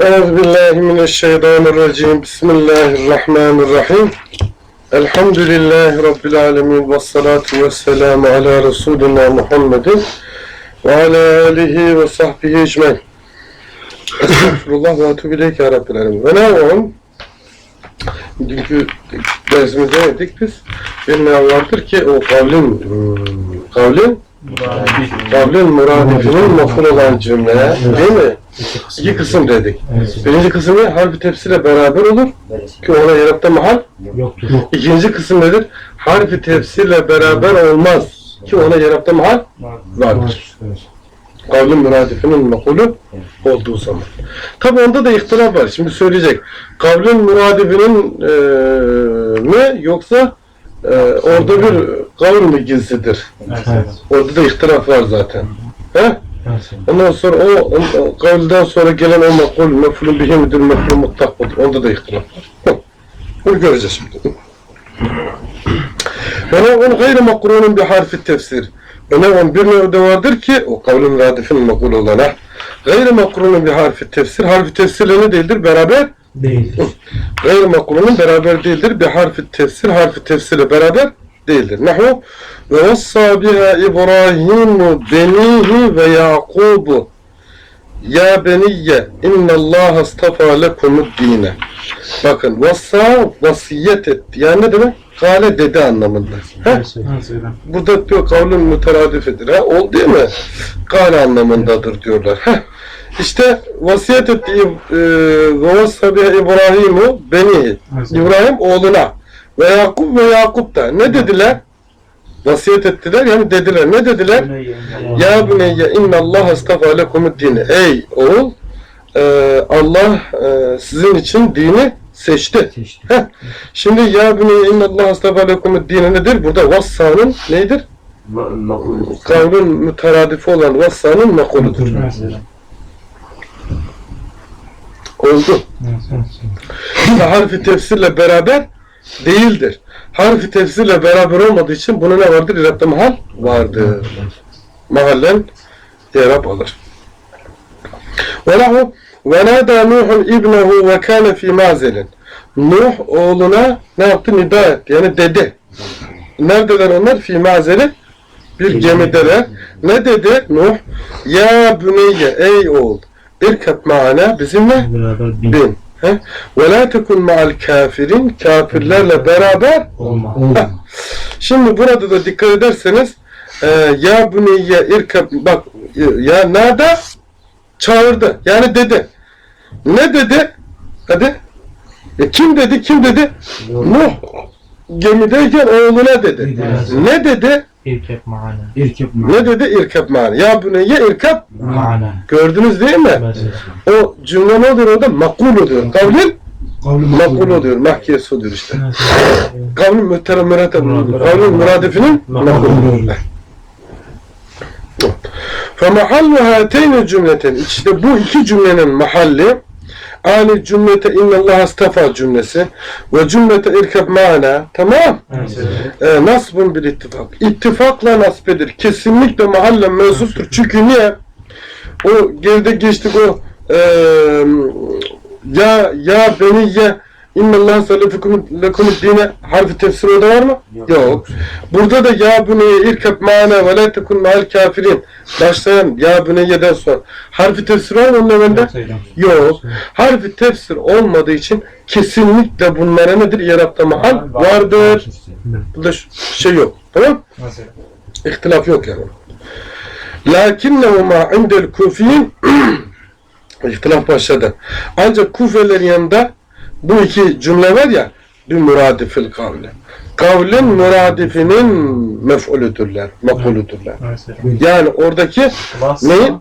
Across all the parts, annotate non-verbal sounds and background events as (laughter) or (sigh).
Euzubillahimineşşeytanirracim. Bismillahirrahmanirrahim. Elhamdülillahi Rabbil alemin. Ve salatu ve selamu ala Resulina Muhammedin. Ve ala alihi ve sahbihi ecmen. Estağfirullah ve etubu ileyke ya Rabbil alemin. Ve na'un. Dünkü dersimizde dedik biz. Bir ne vardır ki o kavlin, hmm, kavlin kavlin muradifinin maful olan cümle, değil mi? İki kısım dedik. Birinci kısım ne? Harfi tefsirle beraber olur ki ona yarabda mahal. Yoktur. İkinci kısım nedir? Harfi tefsirle beraber olmaz ki ona yarabda mahal vardır. Kavlin müradifinin makulü olduğu zaman. Tabi onda da ihtilaf var. Şimdi söyleyecek. Kavlin müradifinin eee mi yoksa eee, orada bir kavl mı gizlidir? Evet. Orada da ihtilaf var zaten. He? Ondan sonra o, o, kavlden sonra gelen o makul, mefulun bihi midir, mefulun mutlak mıdır? Onda da ihtilaf var. Bunu göreceğiz şimdi. Ve nev'un gayri makrunun bir harfi tefsir. Ve nev'un bir nev'de vardır ki o kavlin radifin makul olana. Gayri makrunun bir harfi tefsir. Harfi tefsirle ne değildir? Beraber Değildir. Gayr makulunun beraber değildir. Bir harfi tefsir, harfi tefsirle beraber değildir. Nahu ve vassa biha İbrahimu benihi ve Yakubu ya beniyye innallaha astafa lekumud dine. Bakın vassa vasiyet etti. Yani ne demek? Kale dedi anlamında. Heh, burada diyor kavlun müteradifedir. Ha? Ol değil mi? Kale anlamındadır diyorlar. Heh. İşte vasiyet etti e, ve vassa biha İbrahimu benihi. İbrahim oğluna ve Yakup ve Yakup da ne dediler? Vasiyet ettiler yani dediler. Ne dediler? Ya buneyye innallah astafa lekumud dini. Ey oğul e, Allah e, sizin için dini seçti. Heh. Şimdi ya buneyye innallah astafa lekumud dini nedir? Burada vassanın neydir? Kavlun müteradifi olan vassanın makuludur. Oldu. Harfi tefsirle beraber değildir. Harfi tefsirle beraber olmadığı için buna ne vardır? İrabda mahal vardır. Mahallen irab alır. Ve lehu ve nâdâ Nuhun ibnehu ve kâne fî mâzelin. Nuh oğluna ne yaptı? Nida etti. Yani dedi. Neredeler onlar? Fî mâzeli bir gemideler. Ne dedi Nuh? Ya büneyye ey oğul irkab ma'ana bizimle bin. Ve la tekun ma'al kafirin kafirlerle beraber Olma. Şimdi burada da dikkat ederseniz e, ya buneyye irkab bak e, ya nada çağırdı. Yani dedi. Ne dedi? Hadi. E, kim dedi? Kim dedi? Nuh gemideyken oğluna dedi. Ne dedi? İrkep ma'ana. İrkep Ne dedi? İrkab ma'ana. Ya buneyye irkab. Ma'ana. Gördünüz değil mi? O cümle ne oluyor orada? Makul oluyor. Kavlin makul oluyor. Mahkiyesi oluyor işte. Kavlin müterem müratem. Kavlin müradifinin makul oluyor. فَمَحَلُّ هَاتَيْنِ cümleten İşte bu iki cümlenin mahalli ani cümlete innallah astafa cümlesi. Ve cümlete irkab ma'ana tamam? E, nasbun bir ittifak. İttifakla nasbedir kesinlikle mahalle mensuptur. Çünkü niye? O geride geçtik o e, ya ya beni ye innallah salefikum lekumud dine harfi tefsir orada var mı? Yok. Burada da ya buneye irkab ma'ana ve la tekun ma'al kafirin başlayan ya buneyeden sonra harfi tefsir var mı onun önünde? Yok. Harfi tefsir olmadığı için kesinlikle bunlara nedir? Yarabda mahal vardır. Burada şey yok. Tamam? İhtilaf yok yani. Lakinnehuma indel kufiyin (clears throat) ihtilaf başladı. Ancak Kufelerin yanında bu iki cümle var ya bir muradifil kavli. Kavlin muradifinin mef'ulüdürler, makuludur,lar Yani oradaki neyin?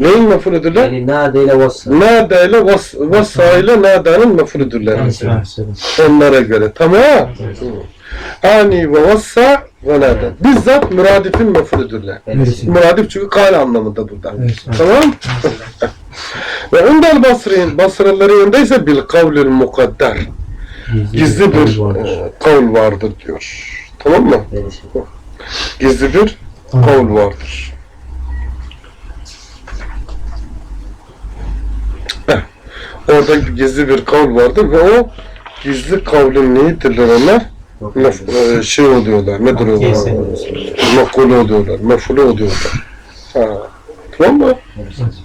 Neyin mef'ulüdürler? Yani nade ile vassa. Nada ile vas, vasa ile nadanın mef'ulüdürler. Onlara göre. Tamam. Ani ve vassa ve nada. Bizzat müradifin mef'ulüdürler. Muradif çünkü kale anlamında burada. Tamam? (laughs) Ve undal basrin, basraların yanında ise bil kavlil mukadder. Gizli bir e, kavl vardır diyor. Tamam mı? Gizli bir kavl vardır. Heh. Orada gizli bir kavl vardır ve o gizli kavlin neyidirler onlar? Mef- e, şey oluyorlar, nedir o? Kesin. Makule oluyorlar, mefule oluyorlar. Ha. Mı?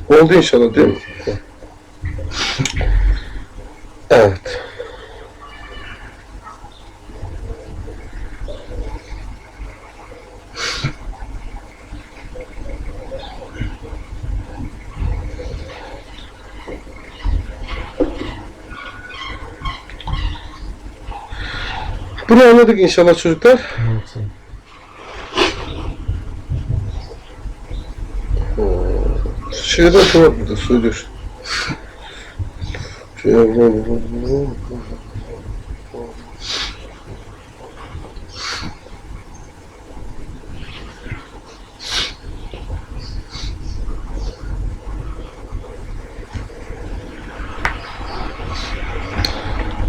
Oldu inşallah değil mi? Evet. Bunu anladık inşallah çocuklar. Evet. Şeyden tamam burada söylüyor. Şey,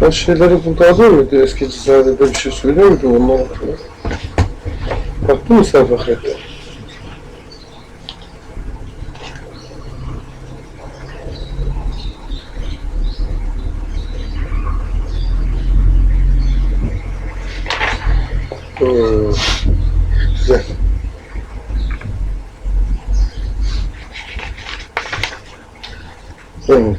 O şeyleri burada alıyor muydu? Eski cizadede bir şey söylüyor muydu? Onlar hakkında. Baktın mı sen Fahrettin? Hmm. Güzel. Evet.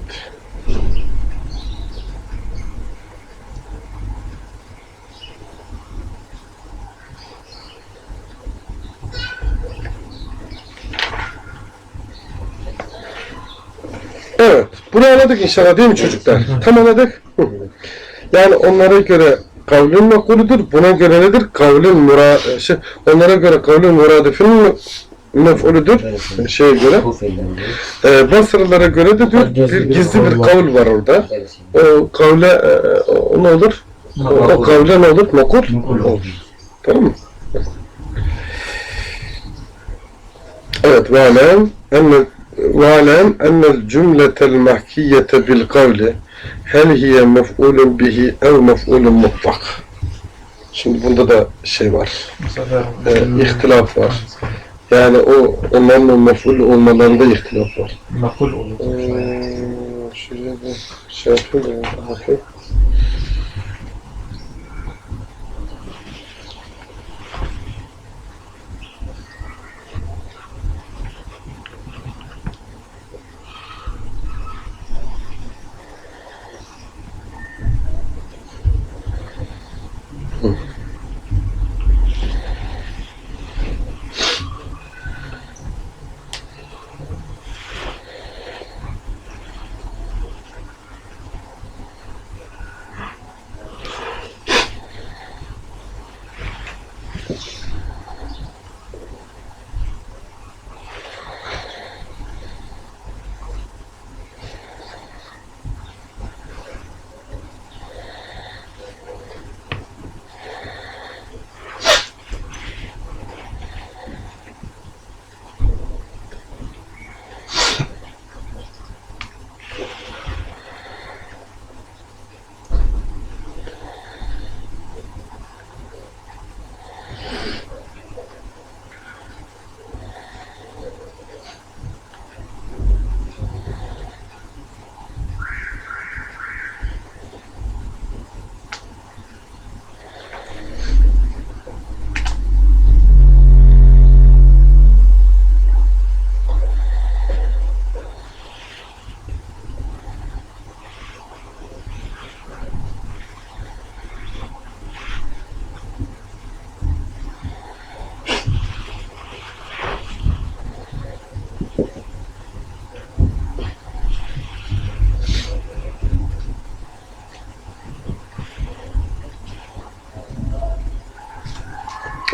Evet. Bunu anladık inşallah değil mi çocuklar? Tam anladık. Yani onlara göre kavlin makuludur. Buna göre nedir? Kavlin mura şey, onlara göre kavlin muradifin mef'uludur evet. şeye göre. E, ee, Basralara göre de diyor bir gizli bir kavul var orada. O kavle e, e, o ne olur? O, o kavle ne olur? Makul olur. Tamam mı? Evet ve alem enne ve alem ennel cümletel mahkiyete bil kavli hel hiye mef'ulun bihi ev mef'ulun mutlak. Şimdi bunda da şey var. Mesela, e, ihtilaf var. Yani o onların mef'ul olmalarında ihtilaf var. makul olur. Ee, şöyle bir şey yapayım da bakayım. Hı.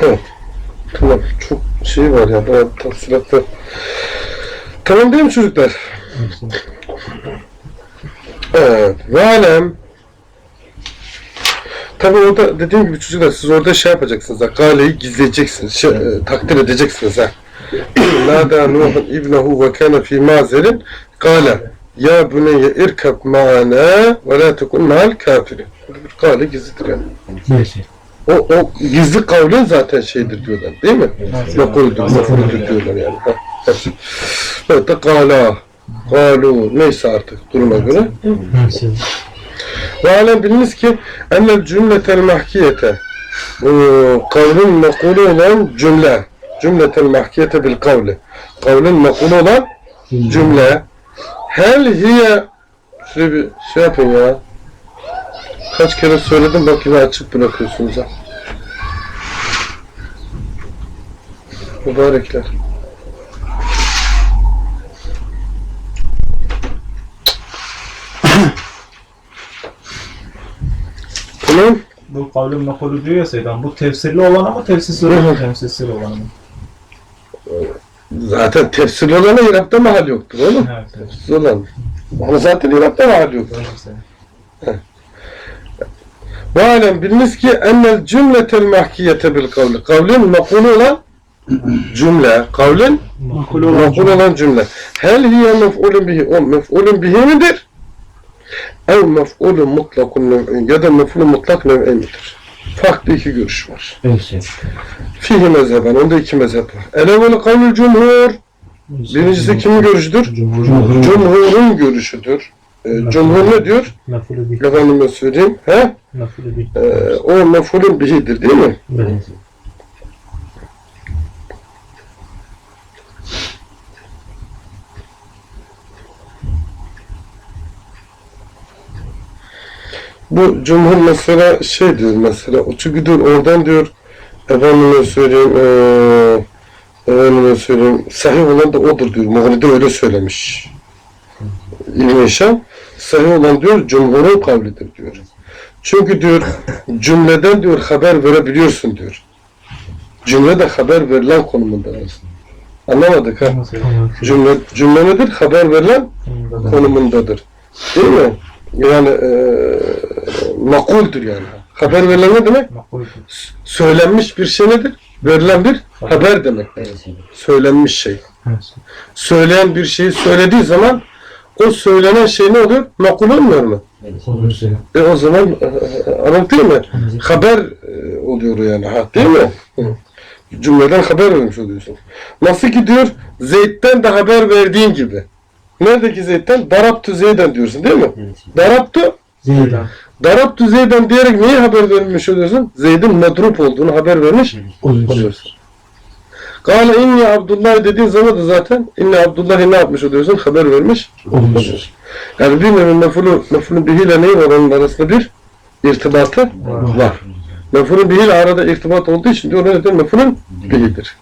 Evet. Tamam. Çok şey var ya. Bayağı tafsilatlar. Tamam değil mi çocuklar? Evet. Ve alem Tabii orada dediğim gibi çocuklar siz orada şey yapacaksınız. Gale'yi gizleyeceksiniz. Şey, e, takdir edeceksiniz ha. (clears throat) Nada Nuh'un ibnehu ve kana fi mazerin Gale ya buneyye irkab ma'ana ve la tekun ma'al kafirin. Gale gizlidir yani. Neyse. O, o gizli kavlin zaten şeydir diyorlar değil mi? Evet. Makuldür, makuldür diyorlar yani. Evet de kala. Galu neyse artık duruma göre. Ve alem biliniz ki ennel cümletel mahkiyete kavlin mekulü olan cümle cümletel mahkiyete bil kavli kavlin mekulü olan cümle hel hiye şöyle bir şey yapın ya kaç kere söyledim bak yine açık bırakıyorsunuz ha mübarekler tamam Bu kavlin mekolü diyor ya Seydan. Bu tefsirli olan ama tefsirsiz olan tefsirsiz olan mı? zaten tefsir olana İrab'da mahal yoktur oğlum Evet. evet. tefsir olan ama zaten İrab'da mahal yoktur Doğru Seydan. Ve alem biliniz ki ennel cümletel mahkiyete bil kavli. Kavlin makulü olan cümle. Kavlin Makul makul olan cümle. Hel hiye mef'ulun bihi. O mef'ulun bihi midir? Ev mef'ulun mutlakun nev'in. Ya da mef'ulun mutlak nev'in midir? Farklı iki görüş var. Neyse. Fihi mezheben. Onda iki mezhep var. El evveli kavlül cumhur. Birincisi kimin görüşüdür? Cumhur. Cumhurun görüşüdür. Ee, cumhur ne diyor? Mefulü bir. Efendime söyleyeyim. He? Mefulü bir. Ee, o mef'ulun bihidir değil mi? Evet. Bu cumhur mesela şey diyor mesela çünkü diyor oradan diyor efendime söyleyeyim eee efendime söyleyeyim sahih olan da odur diyor. Mughni'de öyle söylemiş. İbn-i Hişam sahih olan diyor cumhurun kavlidir diyor. Çünkü diyor cümleden diyor haber verebiliyorsun diyor. Cümlede haber verilen konumundadır. Anlamadık ha? Cümle, cümle nedir? Haber verilen konumundadır. Değil mi? Yani e, makuldür yani. Haber verilen ne demek? Söylenmiş bir şey nedir? Verilen bir haber demek. Söylenmiş şey. Söyleyen bir şeyi söylediği zaman o söylenen şey ne oluyor? Makul olmuyor mu? Olursa. E o zaman e, e, anladın mı? Haber e, oluyor yani. Ha, değil mi? Cümleden haber vermiş oluyorsun. Nasıl ki diyor Zeyd'den de haber verdiğin gibi. Neredeki Zeyd'den? Daraptu Zeyd'den diyorsun değil mi? Daraptu Zeydan. Daraptu Zeyd'den diyerek niye haber vermiş oluyorsun? Zeyd'in medrup olduğunu haber vermiş oluyorsun. Kale inni Abdullah dediğin zaman da zaten inni Abdullah'ı ne yapmış oluyorsun? Haber vermiş oluyorsun. Yani bir nevi mefulü, mefulü bihiyle neyi var onun arasında bir irtibatı Var. var. Mefulün bihiyle arada irtibat olduğu için diyor nedir? Mefulün bihidir.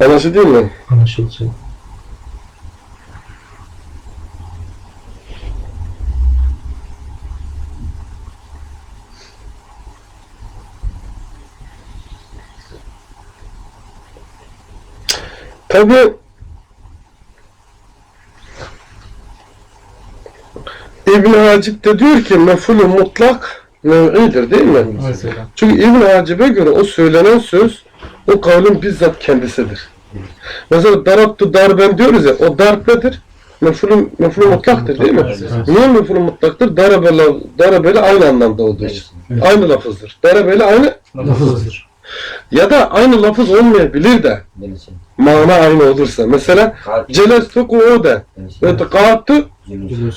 Anlaşıldı mi? Anlaşıldı. Tabi İbn Hacip de diyor ki mefulü mutlak nev'idir değil mi? Evet. Çünkü İbn Hacip'e göre o söylenen söz o kavlin bizzat kendisidir. Mesela daraptu darben diyoruz ya o darp nedir? Mefulü, mefulü mutlaktır değil mi? Evet. Niye mefulü mutlaktır? Darabele, darabele aynı anlamda olduğu için. Evet. Aynı lafızdır. Darabele aynı Lafızdır. Ya da aynı lafız olmayabilir de mana aynı olursa. Mesela celestu kuude ve kağıttı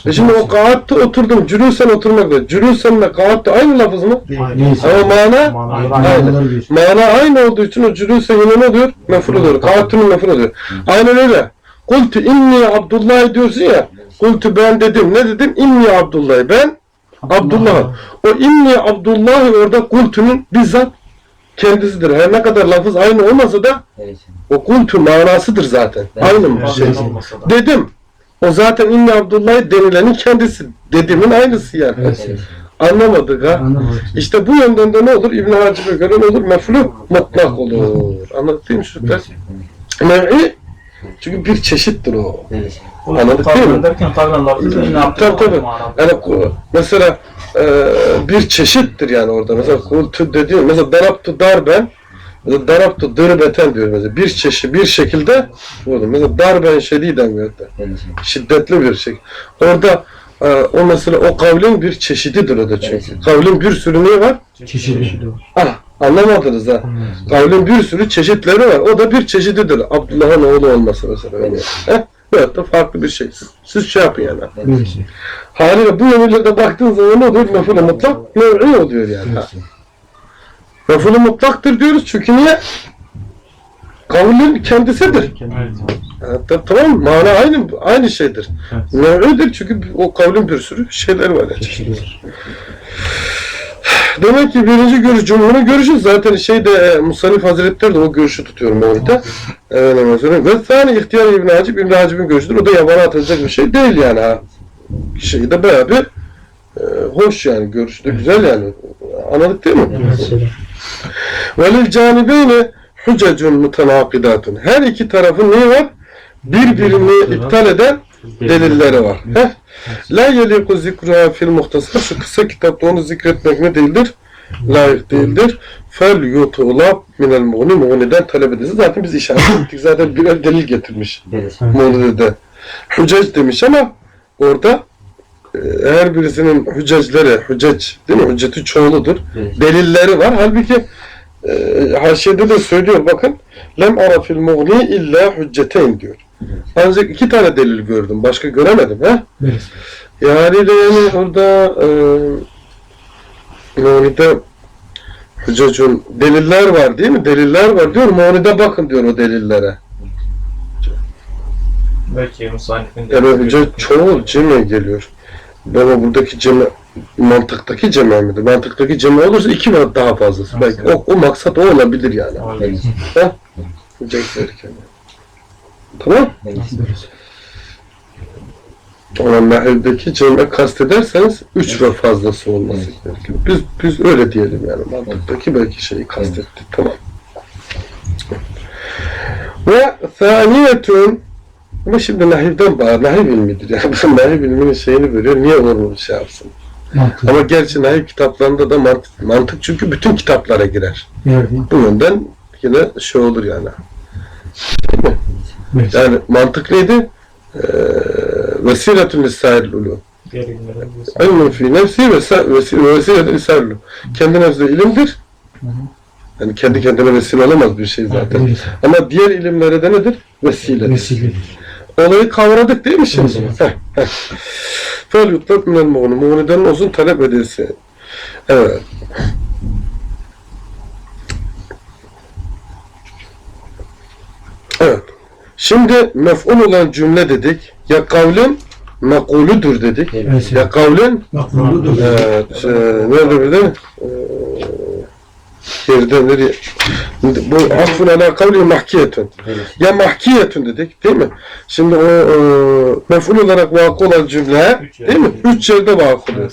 E şimdi o kağıttı oturdum. Cülüsen oturmak da. Cülüsenle kağıttı aynı lafız mı? Ama mana Aynen. aynı. Mana aynı olduğu için o cülüse yine ne oluyor? Meful oluyor. Kağıttının meful oluyor. Aynen öyle. Kultu inni Abdullah diyorsun ya. Kultu ben dedim. Ne dedim? İnni Abdullah. Ben Abdullah. O inni Abdullah orada kultunun bizzat kendisidir. Her ne kadar lafız aynı olmasa da o kultu manasıdır zaten. Aynı bir şey. Da. Dedim. O zaten İnni Abdullah denilenin kendisi. Dedimin aynısı yani. Evet. Anlamadık ha. Anlamadım. İşte bu yönden de ne olur? İbn Hacib'e göre ne olur? Mefulü mutlak olur. Mi çocuklar? Nev'i çünkü bir çeşittir o. O Anladık değil mi? derken ne yaptı? Tabii tabii. Yani ku- mesela e, bir çeşittir yani orada. Mesela kultu dediğim, mesela daraptu darben, mesela daraptu dırbeten diyor mesela. Bir çeşit, bir şekilde olur. Mesela darben şediden diyor da. Şiddetli bir şey. Orada e, o mesela o kavlin bir çeşididir o da çünkü. Evet. Kavlin bir sürü neyi var? Çeşitli. Ah, Anlamadınız ha. Kavlin bir sürü çeşitleri var. O da bir çeşididir. Abdullah'ın oğlu olması mesela. Öyle. Heh? Veyahut da farklı bir şey. Siz, siz şey yapın yani. Haliyle bu yönüyle baktığın zaman ne oluyor? Mef'ul mutlak mev'i oluyor yani. Ha. Mutlaktır diyoruz çünkü niye? Kavlin kendisidir. Evet. Tamam? Mana aynı aynı şeydir. Evet. Mev'idir çünkü o kavlin bir sürü şeyleri var. Yani. Demek ki birinci görüş, cumhurun görüşü zaten şeyde e, Musannif Hazretleri de o görüşü tutuyorum orada. (laughs) Evet. Ve sani ihtiyar İbn Hacib, İbn Hacib'in görüşüdür. O da yabana atılacak bir şey değil yani ha. Şey de bayağı bir e, hoş yani görüşü de güzel yani. Anladık değil mi? Velil canibeyni hücecun mutenakidatun. Her iki tarafın neyi var? Birbirini iptal eden delilleri var. Heh. La yeliku zikruha fil muhtasar. Şu kısa kitapta onu zikretmek ne değildir? Layık değildir. Fel yutulab minel muğni. Muğni'den talep edilsin. Zaten biz işaret (laughs) ettik. Zaten birer delil getirmiş. Muğni'de. Hücec demiş ama orada e, her birisinin hüccecleri, hüccec değil mi? Hücceti çoğuludur. Delilleri var. Halbuki e, haşiyede de söylüyor bakın. Lem ara fil muğni illa hücceteyn diyor. Ancak iki tane delil gördüm. Başka göremedim. He? Yani de yani orada e, Muğni'de hüccecun deliller var değil mi? Deliller var diyor. Muğni'de bakın diyor o delillere. Belki Musannif'in Yani hücce çoğul cime geliyor. Ama buradaki cime mantıktaki cime midir? Mantıktaki cime olursa iki var daha fazlası. Belki o, o maksat o olabilir yani. Olabilir. Derken. Tamam? Birisi. Ama nahildeki cem'e kastederseniz üç ve fazlası olması gerekiyor. Biz, biz öyle diyelim yani. Mantıktaki belki şeyi kastettik. Tamam. Ve thaniyetun ama şimdi nahivden bağır. Nahiv ilmidir. Yani nahiv (laughs) ilminin şeyini veriyor. Niye onu şey yapsın? Mantık. Ama gerçi nahiv kitaplarında da mantık, mantık çünkü bütün kitaplara girer. Yerdi. Bu yönden yine şey olur yani. Birisi. Yani mantık neydi? Ee, vesiletün lisail ulu. Diğer ilimlerin bir İlmin fi nefsi ve vesiletün lisail ulu. Kendi nefsinde ilimdir. Hı hı. Yani kendi kendine vesile olamaz bir şey zaten. Birisi. Ama diğer ilimlere de nedir? Vesile. Vesiledir. Olayı kavradık değil mi şimdi? Evet. Heh, heh. Fel yutlak minel muğni. Muğniden olsun talep edilsin. Evet. Evet. Şimdi mef'ul olan cümle dedik. Ya kavlin mekulüdür dedik. Evet. Ya kavlin Makbuludur. Evet, şey, nerede bir de? Ee, Geride nereye? Bu affun ala kavli mahkiyetun. Ya mahkiyetun dedik değil mi? Şimdi o e, mef'ul olarak vakı olan cümle değil mi? Üç yerde vakı oluyor.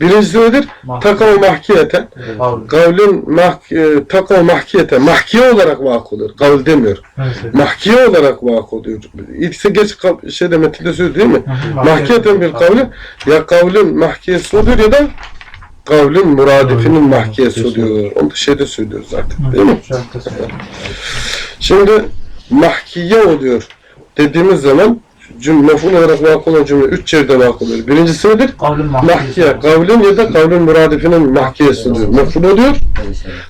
Birincisi nedir? Takav mahkiyeten. Kavl. Kavlin mah, e, takav mahkiyeten. Mahkiye olarak vakı olur. Kavl demiyor. Mahkiye olarak vakı oluyor. İkisi geç şeyde metinde söylüyor değil mi? Mahkiyeten bir kavli ya kavlin mahkiyesi oluyor ya da kavlin muradifinin mahkiyesi oluyor. Onu da şeyde söylüyoruz zaten değil mi? Şimdi mahkiye oluyor dediğimiz zaman cümle olarak vakı olan cümle üç yerde vakı oluyor. Birincisi nedir? Kavlin Mahkiye. Kavlin ya da kavlin muradifinin mahkiyesi oluyor. Mef'ul oluyor.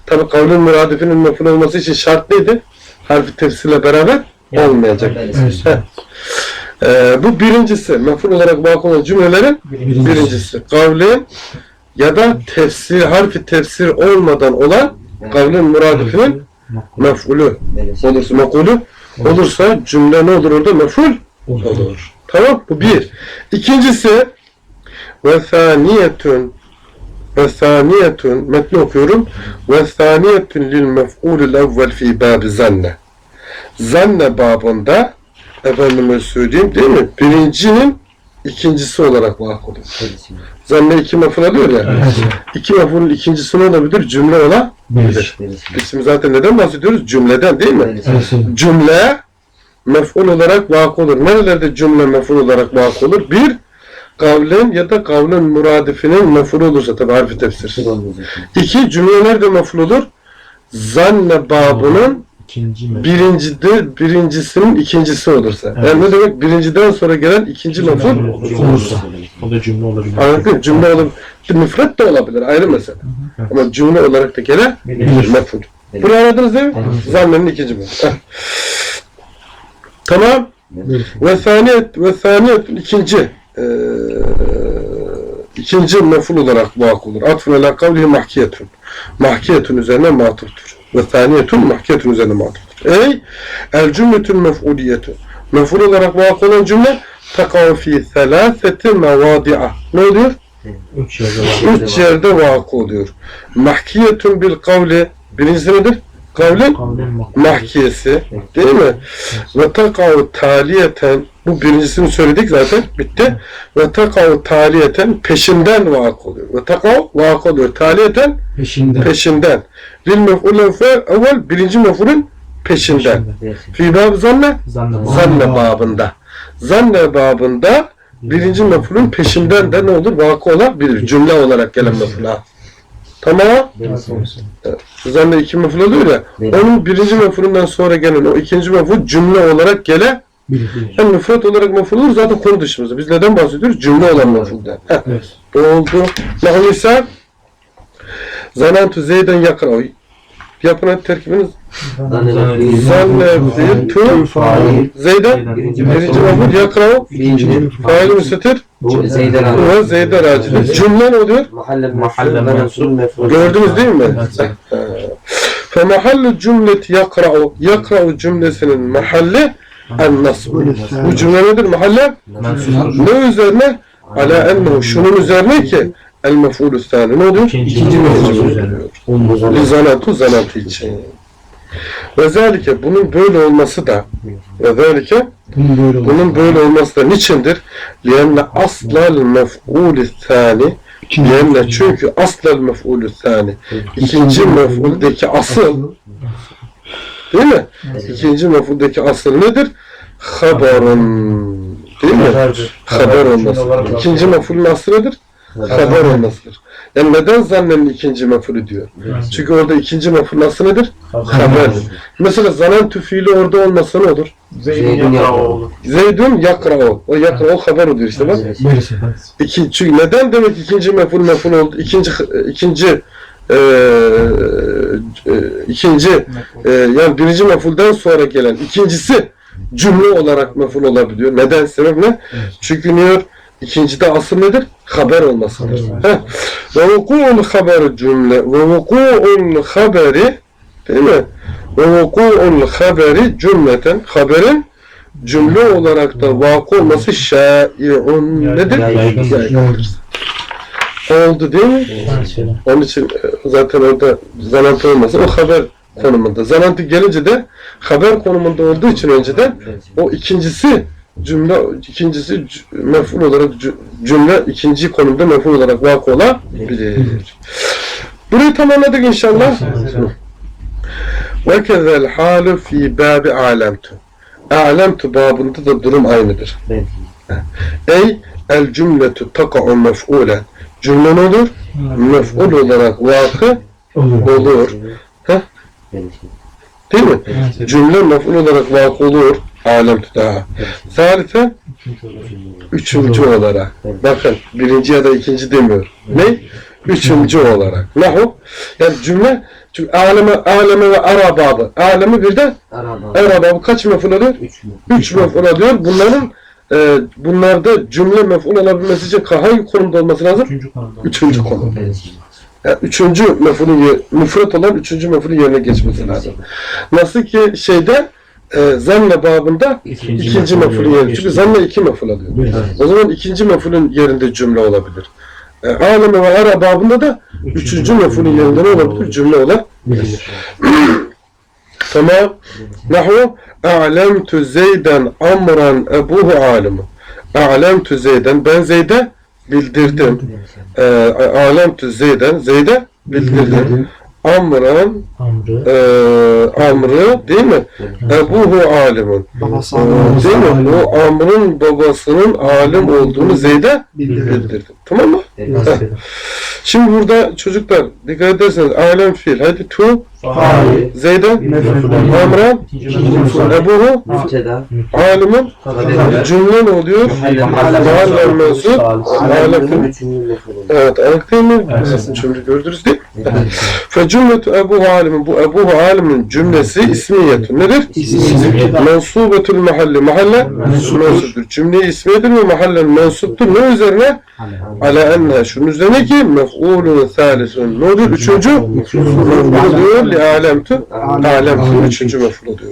Tabi kavlin muradifinin mef'ul olması için şart neydi? Harfi tefsirle beraber olmayacak. Evet. Ee, bu birincisi. Mef'ul olarak vakı olan cümlelerin Birincisi. Birincisi kavlin ya da tefsir, harfi tefsir olmadan olan kavlin muradifinin mef'ulü olursa, mekulü olursa cümle ne olur orada? Mef'ul olur. Tamam bu bir. İkincisi ve saniyetun ve saniyetun metni okuyorum ve saniyetun lil mef'ulil evvel fi babi zanne zanne babında efendime söyleyeyim değil mi? Birincinin ikincisi olarak vakı oluyor. Zanne iki mef'ul alıyor ya. Evet. İki mef'ulün ikincisini olabilir, cümle olabilir. Şimdi zaten neden bahsediyoruz? Cümleden değil mi? Evet. Cümle mef'ul olarak vakı olur. Nerelerde cümle mef'ul olarak vakı olur? Bir, kavlen ya da kavlen muradifinin mef'ul olursa tabi harfi tefsir. İki, cümle nerede mef'ul olur? Zanne babının İkinci mi? birincide birincisinin ikincisi olursa. Evet. Yani ne demek? Birinciden sonra gelen ikinci mef'ul Olursa. O da cümle olabilir. Anladın mı? Cümle olabilir. Müfret de olabilir ayrı mesele. Evet. Ama cümle olarak da gene mef'ul. Bunu anladınız değil mi? Zannenin (laughs) ikinci. Heh. Tamam. Ve saniyet ve saniyet ikinci eee ikinci mef'ul olarak vakı olur. Atfun ala kavlihi mahkiyetun. Mahkiyetun üzerine matuftur. Ve saniyetun mahkiyetun üzerine matuftur. Ey el cümletün mef'uliyetu. Mef'ul olarak vakı olan cümle tekav fi selâseti mevâdi'a. Ne oluyor? Üç var. Üç yerde vakı oluyor. Mahkiyetun bil kavli. Birincisi nedir? Kavli Kavlin mahkiyesi. Değil mi? Ve takav taliyeten bu birincisini söyledik zaten bitti. Ve takav taliyeten peşinden vakı oluyor. Ve takav vakı oluyor. Taliyeten Peşinde. peşinden. Lil mef'ulen fe evvel birinci mef'ulün peşinden. Fi bab zanne zanne babında. Zanne babında birinci mef'ulün peşinden de ne olur? Vakı olabilir. Cümle olarak gelen mef'ul ha. Tamam. Zanne iki mef'ul oluyor ya. Onun birinci mef'ulünden sonra gelen o ikinci mef'ul cümle olarak gele hem müfret olarak mef'ul olur zaten konu dışımızda. Biz neden bahsediyoruz? Cümle olan mef'ulden. Evet. Oldu? Misal Zanantu Zeyden yakrav. Yapın hadi terkibiniz. Zannetu Fail. Zeyden Birinci mef'ul yakrav. Faili müstetir ve Zeyden acili. Cümle ne oluyor? Gördünüz değil mi? Evet. Fe mahallu cümleti yakra'u. Yakra'u cümlesinin mahalli en nasb. Bu cümle nedir? Mahalle ne üzerine? Ala ennehu şunun üzerine ki el mef'ulü thani. Ne oluyor? İkinci İkinci mef'ul mef'ul üzerine. zanatu zanatı için. Ve zalike bunun böyle olması da ve zalike Bunun böyle olur. bunun böyle olması da niçindir? Liyenne aslal mef'ulü thani Liyenne çünkü aslal mef'ulü thani ikinci mef'uldeki asıl değil mi? İkinci mef'uldeki asıl nedir? Haberun değil mi? Haber olması. İkinci mef'ulün aslı nedir? Haber olmasıdır. Yani neden zannenin ikinci mef'ulü diyor? Çünkü orada ikinci mef'ul nasıl nedir? Haber. Mesela zanen tüfiili orada olmasa ne olur? Zeydin yaprağı olur. Zeydun yakra'u. O yakra'u haber oluyor işte bak. İki, çünkü neden demek ikinci mef'ul mef'ul oldu? İkinci ikinci eee e, ikinci e, yani birinci mef'ulden sonra gelen ikincisi cümle olarak mef'ul olabiliyor. Neden? Sebep ne? Çünkü niye? İkincide asıl nedir? Haber olmasıdır. Ve vuku'ul haber cümle ve vuku'ul haberi değil mi? Ve vuku'ul haberi cümleten haberin cümle olarak da vakı olması şai'un nedir? Yaygındır. Yaygındır. Oldu değil mi? Onun için e, zaten orada zanantı olmasa o haber konumunda. Zanantı gelince de haber konumunda olduğu için önceden o ikincisi cümle ikincisi mef'ul olarak cü- cümle ikinci konumda mef'ul olarak vakı olabilir. Burayı tamamladık inşallah. Ve kezel halu fi babi alemtu. Alemtu babında da durum aynıdır. Ey el cümletu taka'u mef'ulen. Cümle ne olur? Mef'ul olarak vakı Olur. olur. Değil mi? Cümle mef'ul olarak vakı olur. Alemtu daha. Salise üçüncü olarak. Bakın birinci ya da ikinci demiyor. Ne? Üçüncü olarak. Nahu? Yani cümle çünkü aleme, aleme ve arababı. Alemi bir de Araba. arababı kaç mef'ul oluyor? Üç mef'ul oluyor. Bunların e, bunlarda cümle mef'ul olabilmesi için hangi konumda olması lazım? Üçüncü konum. Yani üçüncü mef'ulün müfret olan üçüncü mef'ulün yerine geçmesi lazım. Nasıl ki şeyde e, zanne babında İkinci ikinci mef'ul mef'ulün yerine. Çünkü zanne iki mef'ul alıyor. Evet. O zaman ikinci mef'ulün yerinde cümle olabilir. E, aleme ve ara babında da üçüncü mef'ulün yerinde ne olabilir? Cümle olabilir. Bilir. (clears throat) Tamam. Nahu a'lemtu Zeyden amran ebuhu alimu. A'lemtu Zeyden ben Zeyd'e bildirdim. E, a'lemtu Zeyden Zeyd'e bildirdim. Amran Amrı. e, Amr'ı değil mi? Ebuhu alimun. Babası anlamı değil mi? O Amr'ın babasının alim olduğunu Zeyd'e bildirdi. Tamam mı? Şimdi burada çocuklar dikkat ederseniz alem fiil. Hadi tu Faali. Zeyd'e Amran. Ebuhu alimun cümle ne oluyor? Mahalle mensup Mahalle oldu. Evet, mi? Evet. Cümle gördünüz değil mi? Fe cümletu Ebu Halim'in bu Ebu Halim'in cümlesi ismiyetun nedir? Mensubetül mahalle. Mahalle mensuptur. Cümle ismiyedir ve mahallen mensuptur. Ne üzerine? Ala enne. Şunun üzerine ki mef'ulun thalisun. Ne oluyor? Üçüncü? Mef'ul oluyor. Li alemtu. Alemtu. Üçüncü mef'ul oluyor.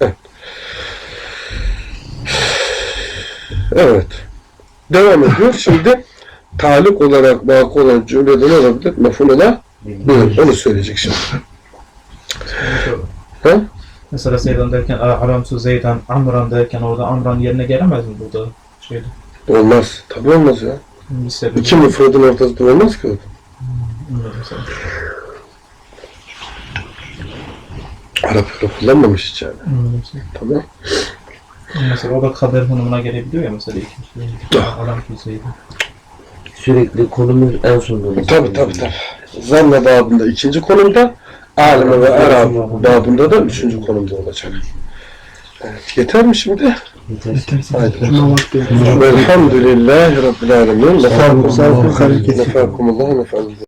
Evet. Evet. Devam ediyor. Şimdi talik olarak vakı olan cümlede ne olabilir? Mef'ul olabilir. Onu söyleyecek şimdi. Ha? Mesela Seydan derken Aramsu Zeydan Amran derken orada Amran yerine gelemez mi burada? Şeyde. Olmaz. Tabii olmaz ya. Bir sebebi. İki müfredin ortasında olmaz ki o. Bilmiyorum mesela. Arap öyle kullanmamış hiç yani. Tamam. Mesela o da kader hanımına gelebiliyor ya mesela ikinci. Aramsu Zeydan. Sürekli konumuz en sonunda olacak. Tabii tabii tabii. Zanne babında ikinci konumda, alime ve Arap babında da üçüncü konumda olacak. Evet, yeter mi şimdi? Velhamdülillahi Rabbil Alemin. Sağ olun. Nefakumullah, nefakumullah.